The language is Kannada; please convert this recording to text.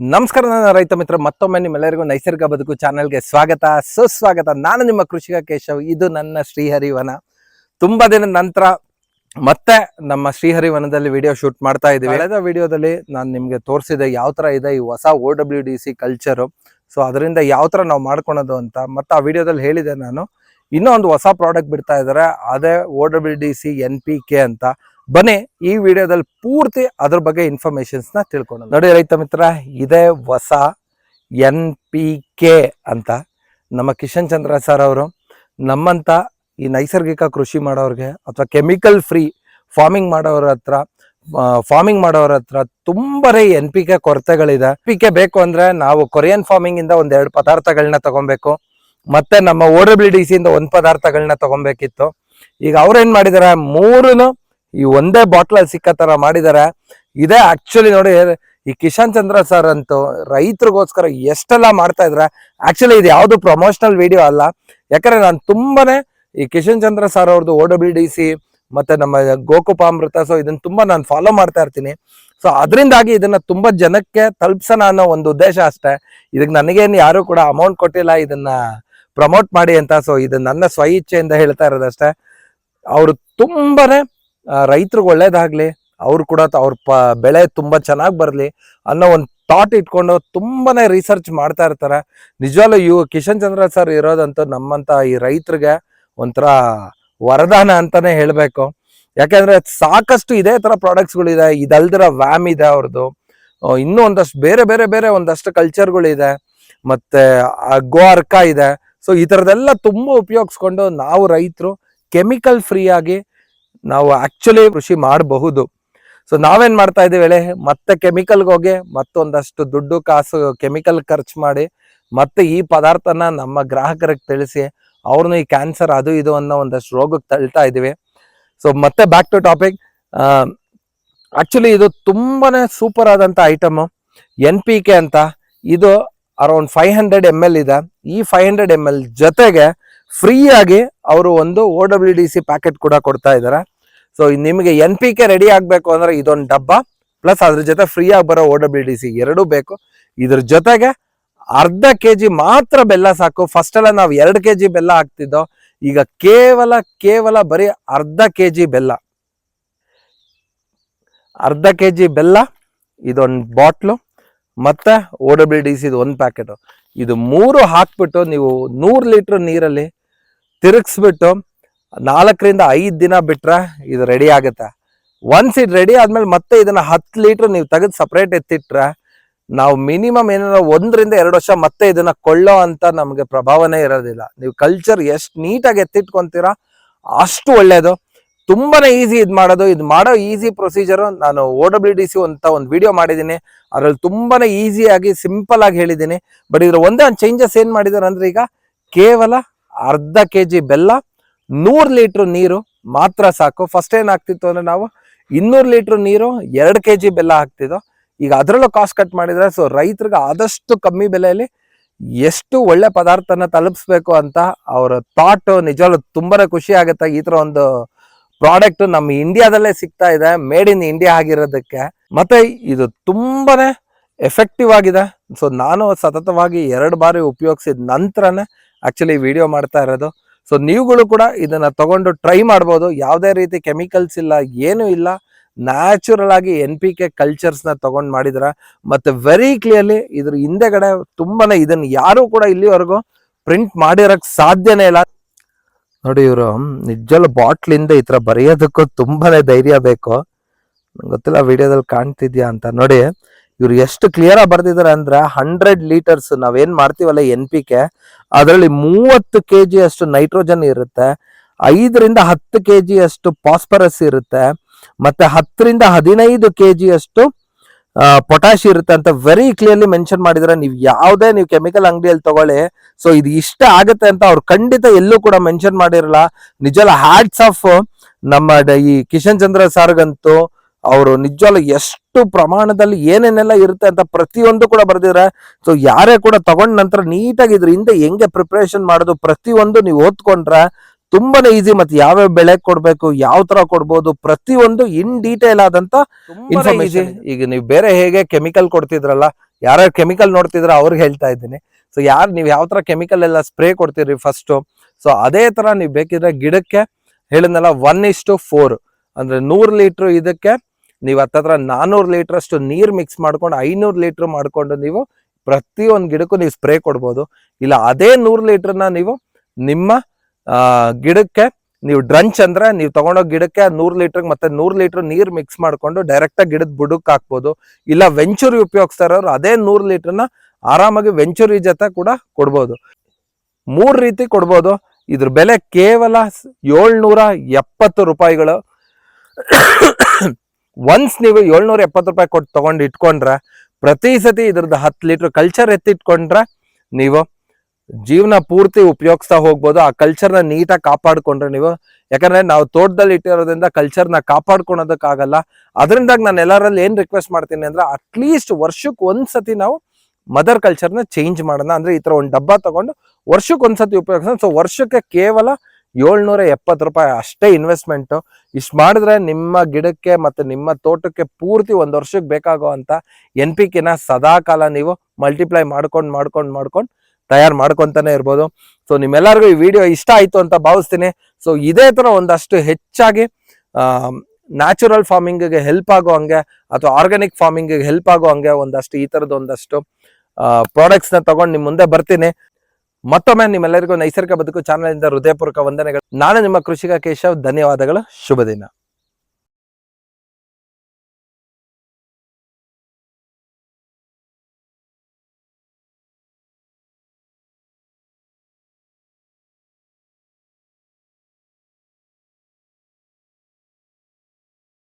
ನಮಸ್ಕಾರ ನನ್ನ ರೈತ ಮಿತ್ರ, ಮತ್ತೊಮ್ಮೆ ನಿಮ್ಮೆಲ್ಲರಿಗೂ ನೈಸರ್ಗಿಕ ಬದುಕು ಚಾನಲ್ಗೆ ಸ್ವಾಗತ. ಸುಸ್ವಾಗತ. ನಾನು ನಿಮ್ಮ ಕೃಷಿಕ ಕೇಶವ್, ಇದು ನನ್ನ ಶ್ರೀಹರಿವನ. ತುಂಬ ದಿನದ ನಂತರ ಮತ್ತೆ ನಮ್ಮ ಶ್ರೀಹರಿವನದಲ್ಲಿ ವಿಡಿಯೋ ಶೂಟ್ ಮಾಡ್ತಾ ಇದ್ದೀವಿ. ಕಳೆದ ವಿಡಿಯೋದಲ್ಲಿ ನಾನು ನಿಮಗೆ ತೋರಿಸಿದೆ ಯಾವ ಥರ ಇದೆ ಈ ಹೊಸ O W D C culture so ಅದರಿಂದ ಯಾವ ಥರ ನಾವು ಮಾಡ್ಕೊಳೋದು ಅಂತ ಮತ್ತೆ ಆ ವಿಡಿಯೋದಲ್ಲಿ ಹೇಳಿದೆ ನಾನು. ಇನ್ನೂ ಒಂದು ಹೊಸ ಪ್ರಾಡಕ್ಟ್ ಬಿಡ್ತಾ ಇದ್ದಾರೆ ಅದೇ O W D C N P K ಅಂತ. ಬನ್ನಿ ಈ ವಿಡಿಯೋದಲ್ಲಿ ಪೂರ್ತಿ ಅದ್ರ ಬಗ್ಗೆ ಇನ್ಫಾರ್ಮೇಶನ್ಸ್ನ ತಿಳ್ಕೊಂಡು ನೋಡಿ ರೈತ ಮಿತ್ರ, ಇದೇ ಹೊಸ ಎನ್ ಪಿ ಕೆ ಅಂತ. ನಮ್ಮ ಕಿಶನ್ ಚಂದ್ರ ಸರ್ ಅವರು ನಮ್ಮಂತ ಈ ನೈಸರ್ಗಿಕ ಕೃಷಿ ಮಾಡೋರಿಗೆ ಅಥವಾ ಕೆಮಿಕಲ್ ಫ್ರೀ ಫಾರ್ಮಿಂಗ್ ಮಾಡೋರ ಹತ್ರ ಫಾರ್ಮಿಂಗ್ ಮಾಡೋರ ಹತ್ರ ತುಂಬಾನೇ ಎನ್ ಪಿ ಕೆ ಕೊರತೆಗಳಿದೆ. ಪಿ ಕೆ ಬೇಕು ಅಂದ್ರೆ ನಾವು ಕೊರಿಯನ್ ಫಾರ್ಮಿಂಗ್ ಇಂದ ಒಂದೆರಡು ಪದಾರ್ಥಗಳನ್ನ ತಗೊಬೇಕು. ಮತ್ತೆ ನಮ್ಮ ಓ ಡಬ್ಲ್ಯೂ ಡಿ ಸಿ ಇಂದ ಒಂದ್ ಪದಾರ್ಥಗಳನ್ನ ತಗೊಬೇಕಿತ್ತು. ಈಗ ಅವ್ರೇನ್ ಮಾಡಿದಾರೆ? ಮೂರನ್ನು ಈ ಒಂದೇ ಬಾಟ್ಲಲ್ಲಿ ಸಿಕ್ಕ ತರ ಮಾಡಿದ್ದಾರೆ ಇದೇ ಆಕ್ಚುಲಿ ನೋಡಿ, ಈ ಕಿಶನ್ ಚಂದ್ರ ಸರ್ ಅಂತೂ ರೈತರಿಗೋಸ್ಕರ ಎಷ್ಟೆಲ್ಲ ಮಾಡ್ತಾ ಇದ್ರೆ ಆಕ್ಚುಲಿ ಇದು ಯಾವ್ದು ಪ್ರಮೋಷನಲ್ ವಿಡಿಯೋ ಅಲ್ಲ. ಯಾಕಂದ್ರೆ ನಾನು ತುಂಬಾನೇ ಈ ಕಿಶನ್ ಚಂದ್ರ ಸರ್ ಅವ್ರದ್ದು ಓ ಡಬ್ಲ್ಯೂ ಡಿ ಸಿ ಮತ್ತೆ ನಮ್ಮ ಗೋಕುಪಾಮೃತ ಸೊ ಇದನ್ನ ತುಂಬಾ ನಾನು ಫಾಲೋ ಮಾಡ್ತಾ ಇರ್ತೀನಿ. ಸೊ ಅದರಿಂದಾಗಿ ಇದನ್ನ ತುಂಬಾ ಜನಕ್ಕೆ ತಲುಪಿಸೋಣ ಅನ್ನೋ ಒಂದು ಉದ್ದೇಶ ಅಷ್ಟೇ. ಇದಕ್ಕೆ ನನಗೇನು ಯಾರು ಕೂಡ ಅಮೌಂಟ್ ಕೊಟ್ಟಿಲ್ಲ, ಇದನ್ನ ಪ್ರಮೋಟ್ ಮಾಡಿ ಅಂತ. ಸೊ ಇದು ನನ್ನ ಸ್ವ ಇಚ್ಛೆಯಿಂದ ಹೇಳ್ತಾ ಇರೋದಷ್ಟೇ ಅವರು ತುಂಬಾನೇ ರೈತರಿಗೆ ಒಳ್ಳೇದಾಗ್ಲಿ, ಅವ್ರು ಕೂಡ ಅವ್ರ ಪ, ಬೆಳೆ ತುಂಬಾ ಚೆನ್ನಾಗಿ ಬರಲಿ ಅನ್ನೋ ಒಂದು ಥಾಟ್ ಇಟ್ಕೊಂಡು ತುಂಬಾನೇ ರಿಸರ್ಚ್ ಮಾಡ್ತಾ ಇರ್ತಾರೆ. ನಿಜವಾಗ್ಲೂ ಇವು ಕಿಶನ್ ಚಂದ್ರ ಸರ್ ಇರೋದಂತೂ ನಮ್ಮಂತ ಈ ರೈತರಿಗೆ ಒಂಥರ ವರದಾನ ಅಂತಾನೆ ಹೇಳ್ಬೇಕು. ಯಾಕಂದ್ರೆ ಸಾಕಷ್ಟು ಇದೇ ತರ ಪ್ರಾಡಕ್ಟ್ಸ್ಗಳಿದೆ ಇದಲ್ದಿರ ವ್ಯಾಮ್ ಇದೆ ಅವ್ರದ್ದು ಇನ್ನೂ ಒಂದಷ್ಟು ಬೇರೆ ಬೇರೆ ಬೇರೆ ಒಂದಷ್ಟು ಕಲ್ಚರ್ಗಳಿದೆ ಮತ್ತೆ ಗೋ ಅರ್ಕ ಇದೆ. ಸೊ ಈ ಥರದ್ದೆಲ್ಲ ತುಂಬ ಉಪಯೋಗಿಸ್ಕೊಂಡು ನಾವು ರೈತರು ಕೆಮಿಕಲ್ ಫ್ರೀ ಆಗಿ ನಾವು ಆಕ್ಚುಲಿ ಕೃಷಿ ಮಾಡಬಹುದು. ಸೊ ನಾವೇನ್ ಮಾಡ್ತಾ ಇದೀವಿ ಹೇಳಿ, ಮತ್ತೆ ಕೆಮಿಕಲ್ಗೆ ಹೋಗಿ ಮತ್ತೊಂದಷ್ಟು ದುಡ್ಡು ಕಾಸು ಕೆಮಿಕಲ್ ಖರ್ಚು ಮಾಡಿ ಮತ್ತೆ ಈ ಪದಾರ್ಥನ ನಮ್ಮ ಗ್ರಾಹಕರಿಗೆ ತಿಳಿಸಿ ಅವ್ರನ್ನ ಈ ಕ್ಯಾನ್ಸರ್ ಅದು ಇದು ಅನ್ನೋ ಒಂದಷ್ಟು ರೋಗಕ್ಕೆ ತಳ್ತಾ ಇದ್ದೀವಿ. ಸೊ ಮತ್ತೆ ಬ್ಯಾಕ್ ಟು ಟಾಪಿಕ್ ಆಕ್ಚುಲಿ ಇದು ತುಂಬಾನೇ ಸೂಪರ್ ಆದಂತ ಐಟಮ್ ಎನ್ ಪಿ ಕೆ ಅಂತ. ಇದು around five hundred M L ಇದೆ. ಈ ಫೈವ್ ಹಂಡ್ರೆಡ್ ಎಂ ಎಲ್ ಜೊತೆಗೆ ಫ್ರೀಯಾಗಿ ಅವರು ಒಂದು O W D C packet ಕೂಡ ಕೊಡ್ತಾ ಇದ್ದಾರೆ. ಸೊ ನಿಮಗೆ ಎನ್ ಪಿ ಕೆ ರೆಡಿ ಆಗಬೇಕು ಅಂದರೆ ಇದೊಂದು ಡಬ್ಬ ಪ್ಲಸ್ ಅದ್ರ ಜೊತೆ ಫ್ರೀಯಾಗಿ ಬರೋ ಓ ಡಬ್ಲ್ಯೂ ಡಿ ಸಿ ಎರಡೂ ಬೇಕು. ಇದ್ರ ಜೊತೆಗೆ ಅರ್ಧ ಕೆ ಜಿ ಮಾತ್ರ ಬೆಲ್ಲ ಸಾಕು. ಫಸ್ಟ್ ಎಲ್ಲ ನಾವು ಎರಡು ಕೆ ಜಿ ಬೆಲ್ಲ ಹಾಕ್ತಿದ್ದೋ, ಈಗ ಕೇವಲ ಕೇವಲ ಬರೀ ಅರ್ಧ ಕೆ ಜಿ ಬೆಲ್ಲ. ಅರ್ಧ ಕೆ ಜಿ ಬೆಲ್ಲ, ಇದೊಂದು ಬಾಟ್ಲು ಮತ್ತೆ ಓ ಡಬ್ಲ್ಯೂ ಡಿ ಸಿ ಒಂದು ಪ್ಯಾಕೆಟು ಇದು ಮೂರು ಹಾಕ್ಬಿಟ್ಟು ನೀವು ನೂರು ಲೀಟ್ರ್ ನೀರಲ್ಲಿ ತಿರುಗಿಸ್ಬಿಟ್ಟು ನಾಲ್ಕರಿಂದ ಐದು ದಿನ ಬಿಟ್ರೆ ಇದು ರೆಡಿ ಆಗುತ್ತೆ. ಒನ್ಸ್ ಇದು ರೆಡಿ ಆದಮೇಲೆ ಮತ್ತೆ ಇದನ್ನ ಹತ್ತು ಲೀಟ್ರ್ ನೀವು ತೆಗೆದು ಸಪ್ರೇಟ್ ಎತ್ತಿಟ್ರೆ ನಾವು ಮಿನಿಮಮ್ ಏನಾರ ಒಂದರಿಂದ ಎರಡು ವರ್ಷ ಮತ್ತೆ ಇದನ್ನ ಕೊಳ್ಳೋ ಅಂತ ನಮಗೆ ಪ್ರಭಾವನೇ ಇರೋದಿಲ್ಲ. ನೀವು ಕಲ್ಚರ್ ಎಷ್ಟು ನೀಟಾಗಿ ಎತ್ತಿಟ್ಕೊಂತೀರಾ ಅಷ್ಟು ಒಳ್ಳೇದು. ತುಂಬಾನೇ ಈಸಿ ಇದು ಮಾಡೋದು. ಇದು ಮಾಡೋ ಈಸಿ ಪ್ರೊಸೀಜರು ನಾನು ಓ ಡಬ್ಲ್ಯೂ ಡಿ ಸಿ ಅಂತ ಒಂದು ವಿಡಿಯೋ ಮಾಡಿದ್ದೀನಿ. ಅದ್ರಲ್ಲಿ ತುಂಬಾನೇ ಈಸಿಯಾಗಿ ಸಿಂಪಲ್ ಆಗಿ ಹೇಳಿದ್ದೀನಿ. ಬಟ್ ಇದ್ರ ಒಂದೇ ಒಂದು ಚೇಂಜಸ್ ಏನ್ ಮಾಡಿದಾರೆ ಅಂದ್ರೆ ಈಗ ಕೇವಲ ಅರ್ಧ ಕೆ ಜಿ ಬೆಲ್ಲ, ನೂರು ಲೀಟ್ರ್ ನೀರು ಮಾತ್ರ ಸಾಕು. ಫಸ್ಟ್ ಏನ್ ಆಗ್ತಿತ್ತು ಅಂದ್ರೆ ನಾವು ಇನ್ನೂರು ಲೀಟ್ರ್ ನೀರು ಎರಡು ಕೆ ಜಿ ಬೆಲ್ಲ ಹಾಕ್ತಿದ್ದೋ, ಈಗ ಅದರಲ್ಲೂ ಕಾಸ್ಟ್ ಕಟ್ ಮಾಡಿದರೆ ಸೊ ರೈತರಿಗೆ ಆದಷ್ಟು ಕಮ್ಮಿ ಬೆಲೆಯಲ್ಲಿ ಎಷ್ಟು ಒಳ್ಳೆ ಪದಾರ್ಥನ ತಲುಪಿಸ್ಬೇಕು ಅಂತ ಅವರ ಥಾಟ್ ನಿಜವಾಗ್ಲೂ ತುಂಬಾನೇ ಖುಷಿ ಆಗುತ್ತೆ. ಈ ಥರ ಒಂದು ಪ್ರಾಡಕ್ಟ್ ನಮ್ಮ ಇಂಡಿಯಾದಲ್ಲೇ ಸಿಗ್ತಾ ಇದೆ, ಮೇಡ್ ಇನ್ ಇಂಡಿಯಾ ಆಗಿರೋದಕ್ಕೆ. ಮತ್ತೆ ಇದು ತುಂಬಾನೇ ಎಫೆಕ್ಟಿವ್ ಆಗಿದೆ. ಸೊ ನಾನು ಸತತವಾಗಿ ಎರಡು ಬಾರಿ ಉಪಯೋಗಿಸಿದ ನಂತರನೇ ಆಕ್ಚುಲಿ ವಿಡಿಯೋ ಮಾಡ್ತಾ ಇರೋದು. ಸೊ ನೀವುಗಳು ಕೂಡ ಇದನ್ನ ತಗೊಂಡು ಟ್ರೈ ಮಾಡ್ಬೋದು. ಯಾವುದೇ ರೀತಿ ಕೆಮಿಕಲ್ಸ್ ಇಲ್ಲ, ಏನೂ ಇಲ್ಲ. ನ್ಯಾಚುರಲ್ ಆಗಿ ಎನ್ ಪಿ ಕೆ ಕಲ್ಚರ್ಸ್ನ ತಗೊಂಡ್ ಮಾಡಿದ್ರ. ಮತ್ತೆ ವೆರಿ ಕ್ಲಿಯರ್ಲಿ ಇದ್ರ ಹಿಂದೆಗಡೆ ತುಂಬಾನೇ ಇದನ್ನ ಯಾರು ಕೂಡ ಇಲ್ಲಿವರೆಗೂ ಪ್ರಿಂಟ್ ಮಾಡಿರಕ್ ಸಾಧ್ಯನೇ ಇಲ್ಲ. ನೋಡಿ ಇವರು ನಿಜವಲ್ಲ ಬಾಟ್ಲಿಂದ ಈ ಥರ ಬರೆಯೋದಕ್ಕೂ ತುಂಬಾನೇ ಧೈರ್ಯ ಬೇಕು. ಗೊತ್ತಿಲ್ಲ ವಿಡಿಯೋದಲ್ಲಿ ಕಾಣ್ತಿದ್ಯಾ ಅಂತ. ನೋಡಿ, ಇವ್ರು ಎಷ್ಟು ಕ್ಲಿಯರ್ ಆಗಿ ಬರ್ದಿದ್ದಾರೆ ಅಂದ್ರೆ ಹಂಡ್ರೆಡ್ ಲೀಟರ್ಸ್ ನಾವೇನ್ ಮಾಡ್ತೀವಲ್ಲ ಎನ್ ಪಿ ಕೆ ಅದರಲ್ಲಿ ಮೂವತ್ತು ಕೆ ಜಿ ಅಷ್ಟು ನೈಟ್ರೋಜನ್ ಇರುತ್ತೆ, ಐದರಿಂದ ಹತ್ತು ಕೆ ಜಿ ಅಷ್ಟು ಫಾಸ್ಫರಸ್ ಇರುತ್ತೆ, ಮತ್ತೆ ಹತ್ತರಿಂದ ಹದಿನೈದು ಕೆ ಜಿ ಅಷ್ಟು ಪೊಟ್ಯಾಶ್ ಇರುತ್ತೆ ಅಂತ ವೆರಿ ಕ್ಲಿಯರ್ಲಿ ಮೆನ್ಷನ್ ಮಾಡಿದ್ರೆ ನೀವು ಯಾವುದೇ ನೀವು ಕೆಮಿಕಲ್ ಅಂಗಡಿಯಲ್ಲಿ ತಗೊಳ್ಳಿ. ಸೊ ಇದು ಇಷ್ಟ ಆಗುತ್ತೆ ಅಂತ ಅವ್ರು ಖಂಡಿತ ಎಲ್ಲೂ ಕೂಡ ಮೆನ್ಷನ್ ಮಾಡಿರಲ್ಲ. ನಿಜವಲ್ಲ ಹ್ಯಾಟ್ಸ್ ಆಫ್ ನಮ್ಮ ಈ ಕಿಶನ್ ಚಂದ್ರ ಸಾರ್ಗಂತೂ ಅವರು ನಿಜವಲ್ಲ ಎಷ್ಟು ಪ್ರಮಾಣದಲ್ಲಿ ಏನೇನೆಲ್ಲ ಇರುತ್ತೆ ಅಂತ ಪ್ರತಿಯೊಂದು ಕೂಡ ಬರೆದಿದ್ರೆ ಸೊ ಯಾರೇ ಕೂಡ ತಗೊಂಡ ನಂತರ ನೀಟಾಗಿ ಇದ್ರ ಹಿಂದೆ ಹೆಂಗೆ ಪ್ರಿಪ್ರೇಷನ್ ಮಾಡೋದು ಪ್ರತಿಯೊಂದು ನೀವು ಓದ್ಕೊಂಡ್ರೆ ತುಂಬಾನೇ ಈಸಿ ಮತ್ತೆ ಯಾವ್ಯಾವ ಬೆಳೆ ಕೊಡ್ಬೇಕು ಯಾವ ತರ ಕೊಡ್ಬೋದು ಪ್ರತಿಯೊಂದು ಇನ್ ಡೀಟೇಲ್ ಆದಂತ ಇನ್ಫಾರ್ಮೇಶನ್ ಈಗ ನೀವು ಬೇರೆ ಹೇಗೆ ಕೆಮಿಕಲ್ ಕೊಡ್ತಿದ್ರಲ್ಲ ಯಾರ್ಯಾರು ಕೆಮಿಕಲ್ ನೋಡ್ತಿದ್ರ ಅವ್ರಿಗೆ ಹೇಳ್ತಾ ಇದ್ದೀನಿ. ಸೊ ಯಾರು ನೀವು ಯಾವ ತರ ಕೆಮಿಕಲ್ ಎಲ್ಲ ಸ್ಪ್ರೇ ಕೊಡ್ತೀರಿ ಫಸ್ಟ್ ಸೊ ಅದೇ ತರ ನೀವು ಬೇಕಿದ್ರೆ ಗಿಡಕ್ಕೆ ಹೇಳಿದ್ನಲ್ಲ ಒನ್ ಇಷ್ಟು ಫೋರ್ ಅಂದ್ರೆ ನೂರ್ ಲೀಟರ್ ಇದಕ್ಕೆ ನೀವು ಹತ್ತತ್ರ ನಾನೂರು ಲೀಟರ್ ಅಷ್ಟು ನೀರ್ ಮಿಕ್ಸ್ ಮಾಡ್ಕೊಂಡು ಐನೂರು ಲೀಟರ್ ಮಾಡ್ಕೊಂಡು ನೀವು ಪ್ರತಿ ಒಂದ್ ಗಿಡಕ್ಕೂ ನೀವು ಸ್ಪ್ರೇ ಕೊಡ್ಬೋದು. ಇಲ್ಲ ಅದೇ ನೂರ್ ಲೀಟರ್ನ ನೀವು ನಿಮ್ಮ ಗಿಡಕ್ಕೆ ನೀವು ಡ್ರಂಚ್ ಅಂದ್ರೆ ನೀವು ತಗೊಂಡೋಗಿ ಗಿಡಕ್ಕೆ ನೂರ್ ಲೀಟರ್ ಮತ್ತೆ ನೂರ್ ಲೀಟರ್ ನೀರ್ ಮಿಕ್ಸ್ ಮಾಡ್ಕೊಂಡು ಡೈರೆಕ್ಟ್ ಆಗಿ ಗಿಡದ ಬುಡಕ್ ಹಾಕ್ಬೋದು. ಇಲ್ಲ ವೆಂಚೂರಿ ಉಪಯೋಗಿಸ್ತಾ ಇರೋರು ಅದೇ ನೂರ್ ಲೀಟರ್ನ ಆರಾಮಾಗಿ ವೆಂಚುರಿ ಜೊತೆ ಕೂಡ ಕೊಡ್ಬೋದು. ಮೂರ್ ರೀತಿ ಕೊಡ್ಬೋದು. ಇದ್ರ ಬೆಲೆ ಕೇವಲ ಏಳ್ನೂರ ಎಪ್ಪತ್ತು ರೂಪಾಯಿಗಳು. ಒನ್ಸ್ ನೀವು ಏಳ್ನೂರ ಎಪ್ಪತ್ತು ರೂಪಾಯಿ ಕೊಟ್ಟು ತಗೊಂಡು ಇಟ್ಕೊಂಡ್ರೆ ಪ್ರತಿ ಸತಿ ಇದ್ರದ್ದು ಹತ್ತು ಲೀಟರ್ ಕಲ್ಚರ್ ಎತ್ತಿಟ್ಕೊಂಡ್ರೆ ನೀವು ಜೀವನ ಪೂರ್ತಿ ಉಪಯೋಗಿಸ್ತಾ ಹೋಗ್ಬೋದು. ಆ ಕಲ್ಚರ್ನ ನೀಟಾಗಿ ಕಾಪಾಡ್ಕೊಂಡ್ರೆ ನೀವು. ಯಾಕಂದ್ರೆ ನಾವು ತೋಟದಲ್ಲಿ ಇಟ್ಟಿರೋದ್ರಿಂದ ಕಲ್ಚರ್ನ ಕಾಪಾಡ್ಕೊಳೋದಕ್ಕಾಗಲ್ಲ. ಅದರಿಂದಾಗಿ ನಾನು ಎಲ್ಲರಲ್ಲಿ ಏನು ರಿಕ್ವೆಸ್ಟ್ ಮಾಡ್ತೀನಿ ಅಂದ್ರೆ ಅಟ್ಲೀಸ್ಟ್ ವರ್ಷಕ್ಕೆ ಒಂದ್ಸತಿ ನಾವು ಮದರ್ ಕಲ್ಚರ್ನ ಚೇಂಜ್ ಮಾಡೋಣ. ಅಂದ್ರೆ ಈ ತರ ಒಂದು ಡಬ್ಬ ತಗೊಂಡು ವರ್ಷಕ್ಕೆ ಒಂದ್ಸತಿ ಉಪಯೋಗಿಸೋಣ. ಸೊ ವರ್ಷಕ್ಕೆ ಕೇವಲ ಏಳ್ನೂರ ಎಪ್ಪತ್ತು ರೂಪಾಯಿ ಅಷ್ಟೇ ಇನ್ವೆಸ್ಟ್ಮೆಂಟ್ ಇಷ್ಟು ಮಾಡಿದ್ರೆ ನಿಮ್ಮ ಗಿಡಕ್ಕೆ ಮತ್ತೆ ನಿಮ್ಮ ತೋಟಕ್ಕೆ ಪೂರ್ತಿ ಒಂದು ವರ್ಷಕ್ಕೆ ಬೇಕಾಗೋ ಅಂತ ಎನ್ ಪಿ ಕೆನ ಸದಾ ಕಾಲ ನೀವು ಮಲ್ಟಿಪ್ಲೈ ಮಾಡ್ಕೊಂಡು ಮಾಡ್ಕೊಂಡು ಮಾಡ್ಕೊಂಡು ತಯಾರು ಮಾಡ್ಕೊಂತಾನೆ ಇರ್ಬೋದು. ಸೊ ನಿಮ್ಮೆಲ್ಲರಿಗೂ ಈ ವಿಡಿಯೋ ಇಷ್ಟ ಆಯಿತು ಅಂತ ಭಾವಿಸ್ತೀನಿ. ಸೊ ಇದೇ ಥರ ಒಂದಷ್ಟು ಹೆಚ್ಚಾಗಿ ನ್ಯಾಚುರಲ್ ಫಾರ್ಮಿಂಗಿಗೆ ಹೆಲ್ಪ್ ಆಗೋ ಹಂಗೆ ಅಥವಾ ಆರ್ಗ್ಯಾನಿಕ್ ಫಾರ್ಮಿಂಗಿಗೆ ಹೆಲ್ಪ್ ಆಗೋ ಹಂಗೆ ಒಂದಷ್ಟು ಈ ಥರದ ಒಂದಷ್ಟು ಪ್ರಾಡಕ್ಟ್ಸ್ನ ತೊಗೊಂಡು ನಿಮ್ಮ ಮುಂದೆ ಬರ್ತೀನಿ. ಮತ್ತೊಮ್ಮೆ ನಿಮ್ಮೆಲ್ಲರಿಗೂ ನೈಸರ್ಗಿಕ ಬದುಕು ಚಾನಲ್ ಇಂದ ಹೃದಯಪೂರ್ವಕ ವಂದನೆಗಳು. ನಾನು ನಿಮ್ಮ ಕೃಷಿಕ ಕೇಶವ್. ಧನ್ಯವಾದಗಳು. ಶುಭ ದಿನ.